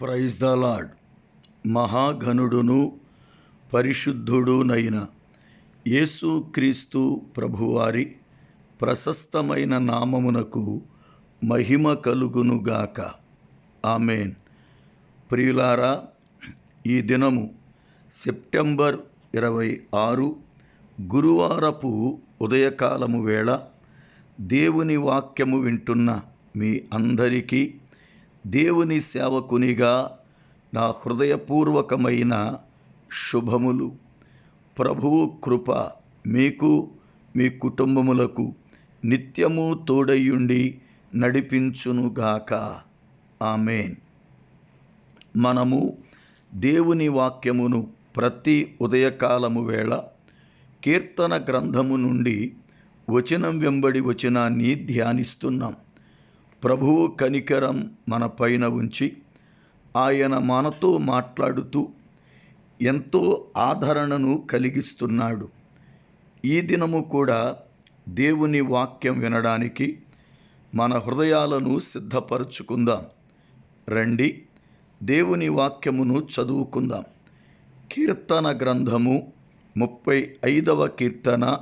Praise the lord మహాఘనుడును పరిశుద్ధుడునైన యేసుక్రీస్తు ప్రభువారి ప్రశస్తమైన నామమునకు మహిమ కలుగునుగాక ఆమెన్. ప్రియులారా ఈ దినము సెప్టెంబర్ ఇరవై ఆరు గురువారపు ఉదయకాలము వేళ దేవుని వాక్యము వింటున్న మీ అందరికీ దేవుని సేవకునిగా నా హృదయపూర్వకమైన శుభములు. ప్రభువు కృప మీకు మీ కుటుంబములకు నిత్యము తోడయ్యుండి నడిపించునుగాక. ఆమెన్. మనము దేవుని వాక్యమును ప్రతి ఉదయకాలము వేళ కీర్తన గ్రంథము నుండి వచనం వెంబడి వచనాన్ని ధ్యానిస్తున్నాం. ప్రభువు కనికరం మన పైన ఉంచి ఆయన మనతో మాట్లాడుతూ ఎంతో ఆదరణను కలిగిస్తున్నాడు. ఈ దినము కూడా దేవుని వాక్యం వినడానికి మన హృదయాలను సిద్ధపరచుకుందాం. రండి దేవుని వాక్యమును చదువుకుందాం. కీర్తన గ్రంథము ముప్పై ఐదవ కీర్తన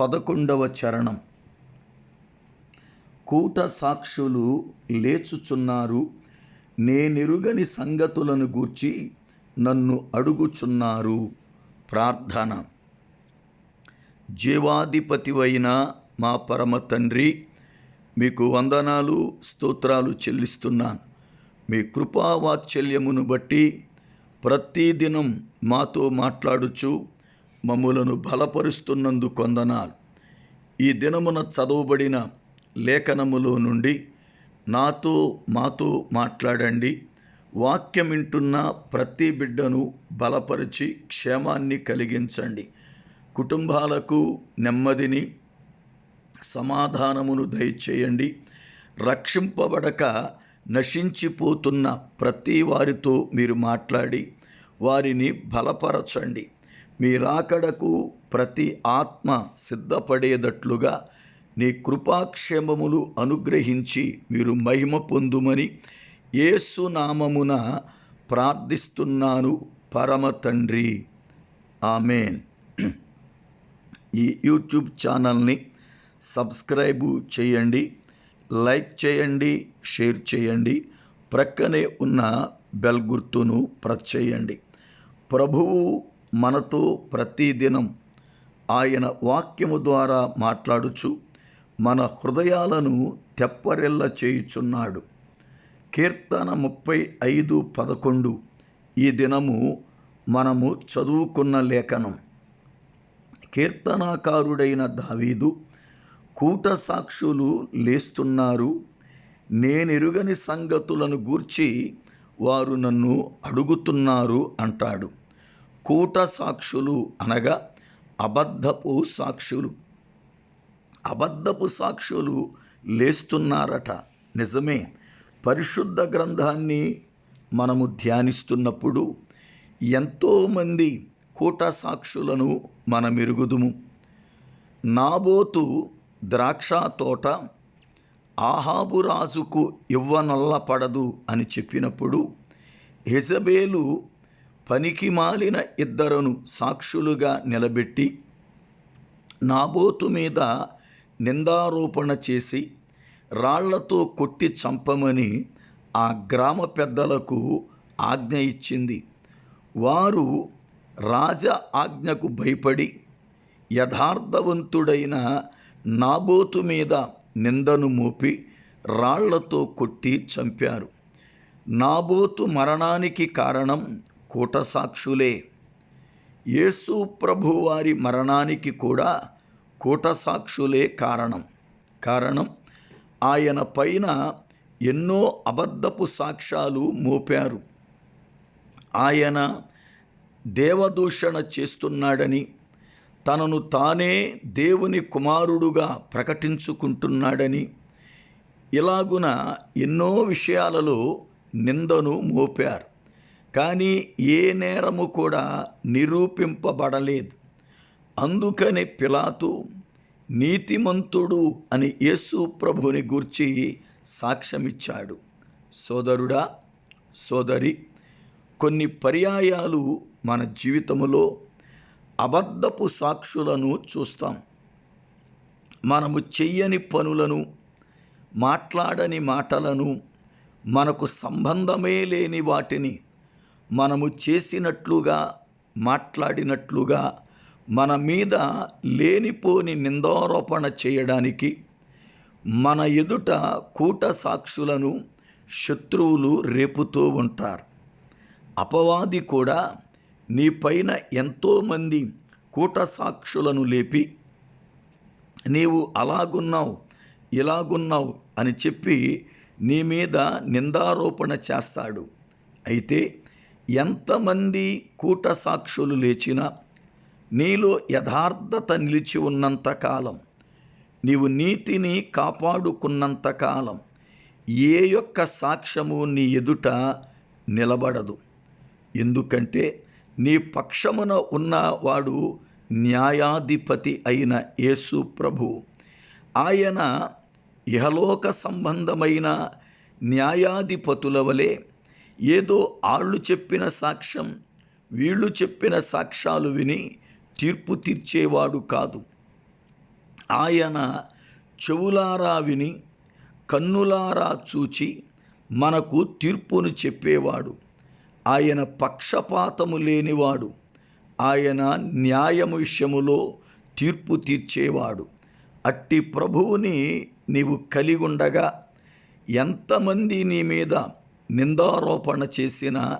పదకొండవ చరణం. కూట సాక్షులు లేచుచున్నారు. నేనెరుగని సంగతులను గూర్చి నన్ను అడుగుచున్నారు. ప్రార్థన. జీవాధిపతివైన మా పరమ తండ్రి మీకు వందనాలు స్తోత్రాలు చెల్లిస్తున్నాను. మీ కృపావాత్సల్యమును బట్టి ప్రతిదినం మాతో మాట్లాడుచు మమ్ములను బలపరుస్తున్నందుకు కొందనాలు ఈ దినమున చదవబడిన లేఖనములో నుండి నాతో మాతో మాట్లాడండి. వాక్యం వింటున్న ప్రతి బిడ్డను బలపరిచి క్షేమాన్ని కలిగించండి. కుటుంబాలకు నెమ్మదిని సమాధానమును దయచేయండి. రక్షింపబడక నశించిపోతున్న ప్రతి వారితో మీరు మాట్లాడి వారిని బలపరచండి. మీ రాకడకు ప్రతి ఆత్మ సిద్ధపడేటట్లుగా నీ కృపాక్షేమములు అనుగ్రహించి మీరు మహిమ పొందుమని యేసు నామమున ప్రార్థిస్తున్నాను పరమ తండ్రి. ఆమెన్. ఈ యూట్యూబ్ ఛానల్ని సబ్స్క్రైబు చేయండి లైక్ చేయండి షేర్ చేయండి ప్రక్కనే ఉన్న బెల్ గుర్తును ప్రెస్ చేయండి. ప్రభువు మనతో ప్రతిదినం ఆయన వాక్యము ద్వారా మాట్లాడుచు మన హృదయాలను తెప్పరెల్ల చేయుచున్నాడు. కీర్తన ముప్పై ఐదు పదకొండు. ఈ దినము మనము చదువుకున్న లేఖనం. కీర్తనాకారుడైన దావీదు కూట సాక్షులు లేస్తున్నారు. నేనెరుగని సంగతులను గూర్చి వారు నన్ను అడుగుతున్నారు అంటాడు. కూట సాక్షులు అనగా అబద్ధపు సాక్షులు. అబద్ధపు సాక్షులు లేస్తున్నారట. నిజమే. పరిశుద్ధ గ్రంథాన్ని మనము ధ్యానిస్తున్నప్పుడు ఎంతోమంది కూట సాక్షులను మనమెరుగుదుము. నాబోతు ద్రాక్ష తోట ఆహాబు రాజుకు ఇవ్వనొల్లపడదు అని చెప్పినప్పుడు హెజబేలు పనికి మాలిన ఇద్దరును సాక్షులుగా నిలబెట్టి నాబోతు మీద నిందారోపణ చేసి రాళ్ళతో కొట్టి చంపమని ఆ గ్రామ పెద్దలకు ఆజ్ఞ ఇచ్చింది. వారు రాజ ఆజ్ఞకు భయపడి యథార్థవంతుడైన నాబోతు మీద నిందను మోపి రాళ్ళతో కొట్టి చంపారు. నాబోతు మరణానికి కారణం కూటసాక్షులే. యేసు ప్రభువారి మరణానికి కూడా కూటసాక్షులే కారణం. కారణం ఆయన పైన ఎన్నో అబద్ధపు సాక్ష్యాలు మోపారు. ఆయన దేవదూషణ చేస్తున్నాడని తనను తానే దేవుని కుమారుడుగా ప్రకటించుకుంటున్నాడని ఇలాగున ఎన్నో విషయాలలో నిందను మోపారు. కానీ ఏ నేరము కూడా నిరూపింపబడలేదు. అందుకని పిలాతు నీతిమంతుడు అని యేసు ప్రభుని గూర్చి సాక్ష్యమిచ్చాడు. సోదరుడా సోదరి కొన్ని పర్యాయాలు మన జీవితంలో అబద్ధపు సాక్షులను చూస్తాం. మనము చెయ్యని పనులను మాట్లాడని మాటలను మనకు సంబంధమే లేని వాటిని మనము చేసినట్లుగా మాట్లాడినట్లుగా మన మీద లేనిపోని నిందారోపణ చేయడానికి మన ఎదుట కూట సాక్షులను శత్రువులు రేపుతూ ఉంటారు. అపవాది కూడా నీ పైన ఎంతోమంది కూట సాక్షులను లేపి నీవు అలాగున్నావు ఇలాగున్నావు అని చెప్పి నీ మీద నిందారోపణ చేస్తాడు. అయితే ఎంతమంది కూట సాక్షులు లేచినా నీలో యథార్థత నిలిచి ఉన్నంతకాలం నీవు నీతిని కాపాడుకున్నంతకాలం ఏ యొక్క సాక్ష్యము నీ ఎదుట నిలబడదు. ఎందుకంటే నీ పక్షమున ఉన్నవాడు న్యాయాధిపతి అయిన యేసు ప్రభు. ఆయన ఇహలోక సంబంధమైన న్యాయాధిపతుల వలె ఏదో ఆళ్ళు చెప్పిన సాక్ష్యం వీళ్ళు చెప్పిన సాక్ష్యాలు విని తీర్పు తీర్చేవాడు కాదు. ఆయన చెవులారా విని కన్నులారా చూచి మనకు తీర్పును చెప్పేవాడు. ఆయన పక్షపాతము లేనివాడు. ఆయన న్యాయము విషయములో తీర్పు తీర్చేవాడు. అట్టి ప్రభువుని నీవు కలిగుండగా ఎంతమంది నీ మీద నిందారోపణ చేసినా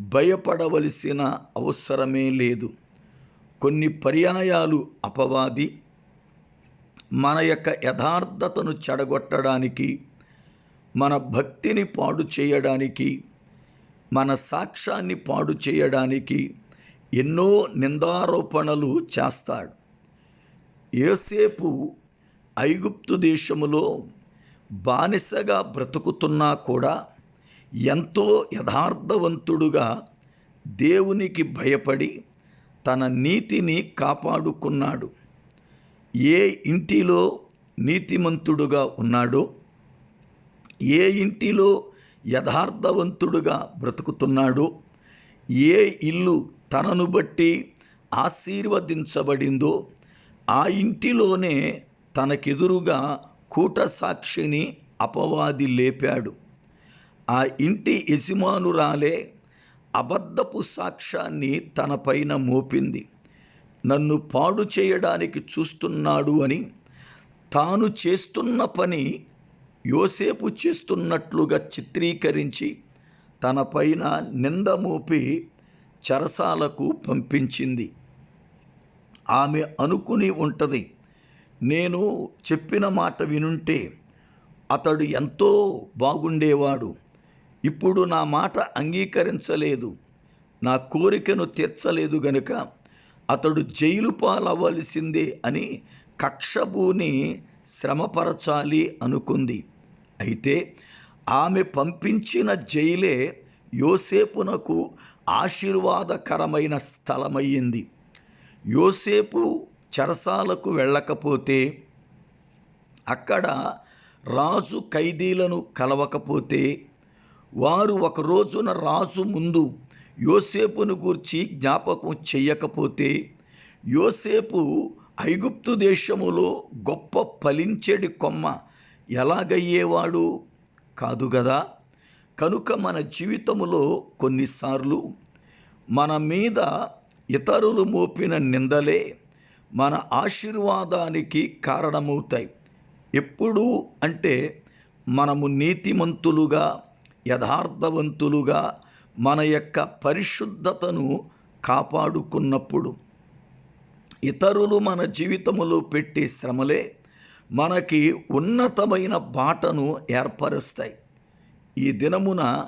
భయపడవలసిన అవసరమే లేదు. కొన్ని పర్యాయాలు అపవాది మన యొక్క యథార్థతను చెడగొట్టడానికి మన భక్తిని పాడు చేయడానికి మన సాక్ష్యాన్ని పాడు చేయడానికి ఎన్నో నిందారోపణలు చేస్తాడు. ఏసేపు ఐగుప్తు దేశములో బానిసగా బ్రతుకుతున్నా కూడా ఎంతో యథార్థవంతుడుగా దేవునికి భయపడి తన నీతిని కాపాడుకున్నాడు. ఏ ఇంటిలో నీతిమంతుడుగా ఉన్నాడో ఏ ఇంటిలో యథార్థవంతుడుగా బ్రతుకుతున్నాడో ఏ ఇల్లు తనను బట్టి ఆశీర్వదించబడిందో ఆ ఇంటిలోనే తనకెదురుగా కూట సాక్షిని అపవాది లేపాడు. ఆ ఇంటి యజమానురాలే అబద్ధపు సాక్ష్యాన్ని తన పైన మోపింది. నన్ను పాడు చేయడానికి చూస్తున్నాడు అని తాను చేస్తున్న పని యోసేపు చేస్తున్నట్లుగా చిత్రీకరించి తనపైన నింద మోపి చరసాలకు పంపించింది. ఆమె అనుకుని ఉంటుంది నేను చెప్పిన మాట వినుంటే అతడు ఎంతో బాగుండేవాడు. ఇప్పుడు నా మాట అంగీకరించలేదు. నా కోరికను తీర్చలేదు గనుక అతడు జైలు పాలవలసిందే అని కక్షభూని శ్రమపరచాలి అనుకుంది. అయితే ఆమె పంపించిన జైలే యోసేపునకు ఆశీర్వాదకరమైన స్థలమయ్యింది. యోసేపు చెరసాలకు వెళ్ళకపోతే అక్కడ రాజు ఖైదీలను కలవకపోతే వారు ఒక రోజున రాజు ముందు యోసేపును గూర్చి జ్ఞాపకం చేయకపోతే యోసేపు ఐగుప్తు దేశములో గొప్ప ఫలించెడి కొమ్మ ఎలాగయ్యేవాడు? కాదు కదా కనుక మన జీవితములో కొన్నిసార్లు మన మీద ఇతరులు మోపిన నిందలే మన ఆశీర్వాదానికి కారణమవుతాయి. ఎప్పుడు అంటే మనము నీతిమంతులుగా యథార్థవంతులుగా మన యొక్క పరిశుద్ధతను కాపాడుకున్నప్పుడు ఇతరులు మన జీవితములో పెట్టే శ్రమలే మనకి ఉన్నతమైన బాటను ఏర్పరుస్తాయి. ఈ దినమున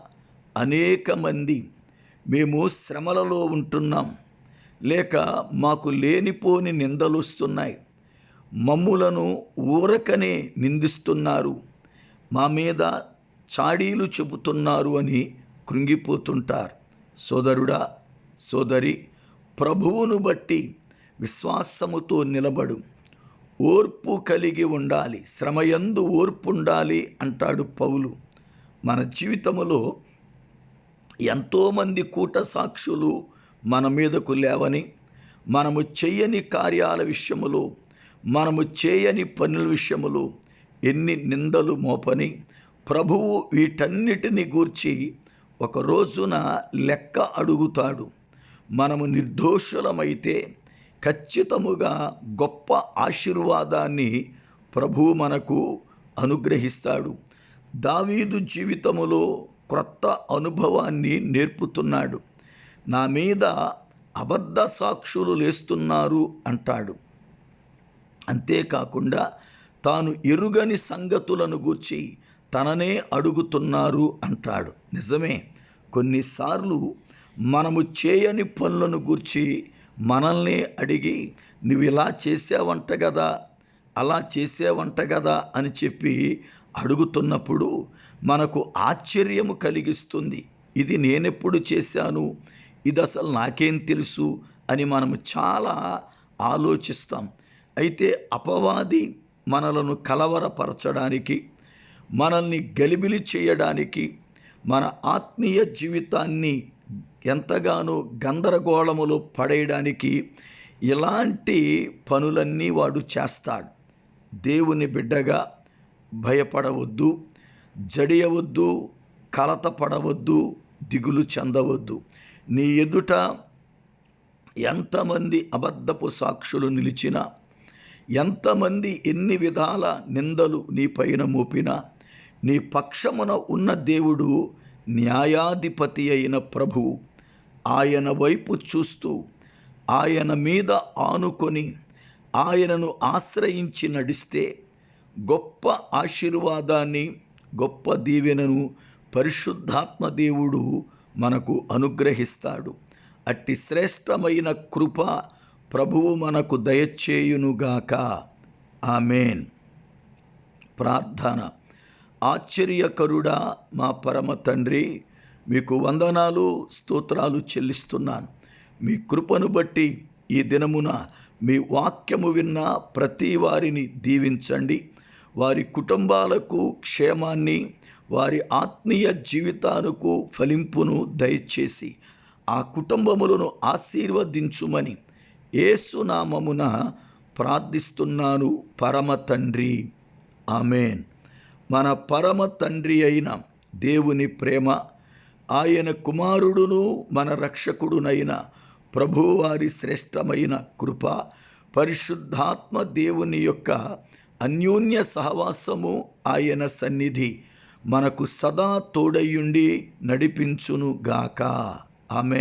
అనేక మంది మేము శ్రమలలో ఉంటున్నాం. లేక మాకు లేనిపోని నిందలు వస్తున్నాయి. మమ్ములను ఊరకనే నిందిస్తున్నారు. మా మీద చాడీలు చెబుతున్నారు అని కృంగిపోతుంటారు. సోదరుడా సోదరి ప్రభువును బట్టి విశ్వాసముతో నిలబడు. ఓర్పు కలిగి ఉండాలి. శ్రమయందు ఓర్పు ఉండాలి అంటాడు పౌలు. మన జీవితంలో ఎంతోమంది కూట సాక్షులు మన మీదకు లేవని మనము చేయని కార్యాల విషయములో మనము చేయని పనుల విషయములో ఎన్ని నిందలు మోపని ప్రభువు వీటన్నిటిని గూర్చి ఒక రోజున లెక్క అడుగుతాడు. మనము నిర్దోషులమైతే ఖచ్చితముగా గొప్ప ఆశీర్వాదాన్ని ప్రభువు మనకు అనుగ్రహిస్తాడు. దావీదు జీవితములో క్రొత్త అనుభవాన్ని నేర్పుతున్నాడు. నా మీద అబద్ధ సాక్షులు లేస్తున్నారు అంటాడు. అంతేకాకుండా తాను ఎరుగని సంగతులను గూర్చి తననే అడుగుతున్నారు అంటాడు. నిజమే. కొన్నిసార్లు మనము చేయని పనులను గూర్చి మనల్నే అడిగి నువ్వు ఇలా చేసావంట కదా అలా చేసావంట కదా అని చెప్పి అడుగుతున్నప్పుడు మనకు ఆశ్చర్యము కలిగిస్తుంది. ఇది నేనెప్పుడు చేశాను? ఇది అసలు నాకేం తెలుసు? అని మనము చాలా ఆలోచిస్తాం. అయితే అపవాది మనలను కలవరపరచడానికి మనల్ని గలిబిలి చేయడానికి మన ఆత్మీయ జీవితాన్ని ఎంతగానో గందరగోళములో పడేయడానికి ఇలాంటి పనులన్నీ వాడు చేస్తాడు. దేవుని బిడ్డగా భయపడవద్దు జడియవద్దు కలత పడవద్దు దిగులు చెందవద్దు. నీ ఎదుట ఎంతమంది అబద్ధపు సాక్షులు నిలిచినా ఎంతమంది ఎన్ని విధాల నిందలు నీ పైన మోపినా నీ పక్షమున ఉన్న దేవుడు న్యాయాధిపతి అయిన ప్రభువు ఆయన వైపు చూస్తూ ఆయన మీద ఆనుకొని ఆయనను ఆశ్రయించి నడిస్తే గొప్ప ఆశీర్వాదాన్ని గొప్ప దీవెనను పరిశుద్ధాత్మ దేవుడు మనకు అనుగ్రహిస్తాడు. అట్టి శ్రేష్టమైన కృప ప్రభువు మనకు దయచేయునుగాక. ఆమెన్. ప్రార్థన. ఆశ్చర్యకరుడా మా పరమ తండ్రి మీకు వందనాలు స్తోత్రాలు చెల్లిస్తున్నాను. మీ కృపను బట్టి ఈ దినమున మీ వాక్యము విన్న ప్రతి వారిని దీవించండి. వారి కుటుంబాలకు క్షేమాన్ని వారి ఆత్మీయ జీవితాలకు ఫలింపును దయచేసి ఆ కుటుంబములను ఆశీర్వదించుమని ఏసునామమున ప్రార్థిస్తున్నాను పరమ తండ్రి. ఆమెన్. మన పరమ తండ్రి అయిన దేవుని ప్రేమ ఆయన కుమారుడును మన రక్షకుడునైన ప్రభువారి శ్రేష్టమైన కృప పరిశుద్ధాత్మ దేవుని యొక్క అన్యోన్య సహవాసము ఆయన సన్నిధి మనకు సదా తోడయుండి నడిపించును గాక ఆమె